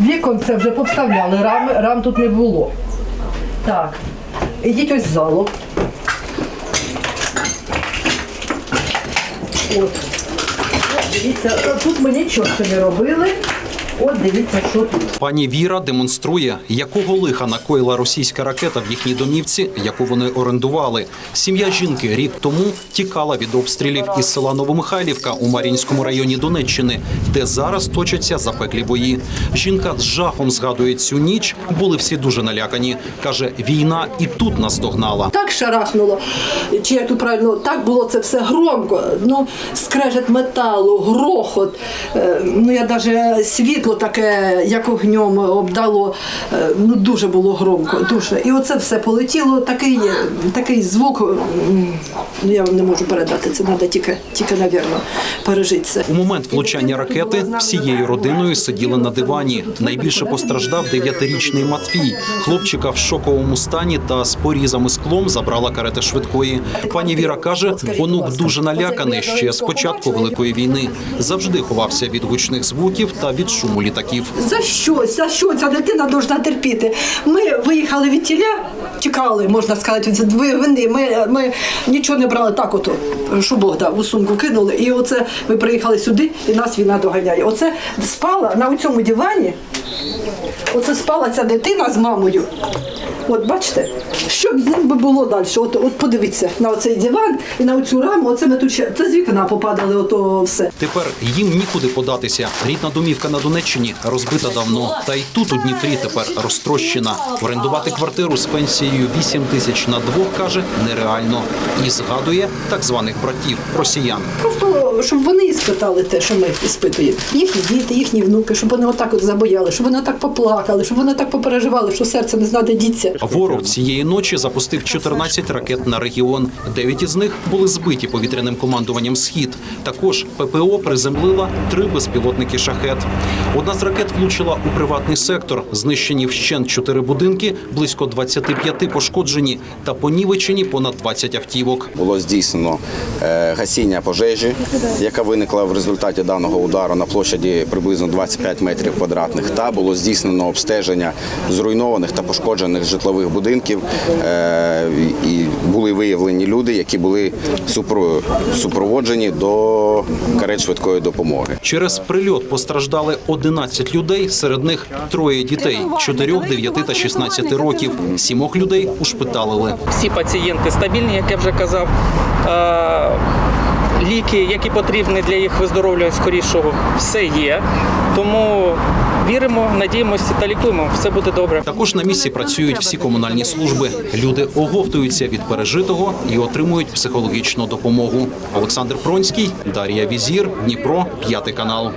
Вікон це вже повставляли, рам, рам тут не було. Так, ідіть ось в залу. От. Дивіться, тут ми нічого не робили. От дивіться, що тут. Пані Віра демонструє, якого лиха накоїла російська ракета в їхній домівці, яку вони орендували. Сім'я жінки рік тому тікала від обстрілів із села Новомихайлівка у Мар'їнському районі Донеччини, де зараз точаться запеклі бої. Жінка з жахом згадує цю ніч. Були всі дуже налякані. каже, війна і тут нас догнала. Так шарахнуло, чи як тут правильно, так було це все громко. Ну, скрежет металу, грохот. Е, Ну, я навіть світло таке, як огнем обдало. Е, Ну, дуже було громко, дуже. І оце все полетіло, такий, такий звук, ну я вам не можу передати, це треба тільки, тільки, навірно, пережити це. У момент влучання ракети всією родиною сиділи на дивані. Найбільше постраждав дев'ятирічний Матвій. Хлопчика в шоковому стані та з порізами склом забрала карета швидкої. Пані Віра каже, онук дуже наляканий ще з початку великої війни. Завжди ховався від гучних звуків та від шуму літаків. За що? За що ця дитина повинна терпіти? Ми виїхали від тіля, тікали, можна сказати, від вини. Ми, ми нічого не брали так, от, що Бог дав, у сумку кинули. І оце ми приїхали сюди, і нас війна доганяє. Оце спала на цьому дивані. Оце спала ця дитина з мамою. От бачите, що б з ним би було далі? От, от подивіться на оцей диван і на оцю раму. Оце ми тут ще це з вікна попадали, ото все. Тепер їм нікуди податися. Рідна домівка на Донеччині розбита давно. Та й тут у Дніпрі тепер розтрощена. Орендувати квартиру з пенсією 8 тисяч на двох каже нереально. І згадує так званих братів росіян. Просто щоб вони іспитали те, що ми іспитуємо. Їхні діти, їхні внуки, щоб вони отак от забояли, щоб вони отак поплакали, щоб вони так попереживали, що серце не знає, діться. Ворог цієї ночі запустив 14 ракет на регіон. Дев'ять із них були збиті повітряним командуванням Схід. Також ППО приземлила три безпілотники шахет. Одна з ракет влучила у приватний сектор. Знищені вщент чотири будинки, близько 25 пошкоджені та понівечені понад 20 автівок. було здійснено е, гасіння пожежі, яка виникла в результаті даного удару на площаді приблизно 25 метрів квадратних. Та було здійснено обстеження зруйнованих та пошкоджених житлових будинків. е, І були виявлені люди, які були супроводжені до карет швидкої допомоги. Через прильот постраждали 11 людей, серед них троє дітей 4, 9 та 16 років. Сімох людей ушпиталили. всі пацієнти стабільні, як я вже казав. Е, Ліки, які потрібні для їх виздоровлювання скорішого, все є. Тому віримо, надіємося та лікуємо. Все буде добре. Також на місці працюють всі комунальні служби. Люди оговтуються від пережитого і отримують психологічну допомогу. Олександр Пронський, Дар'я Візір, Дніпро, п'ятий канал.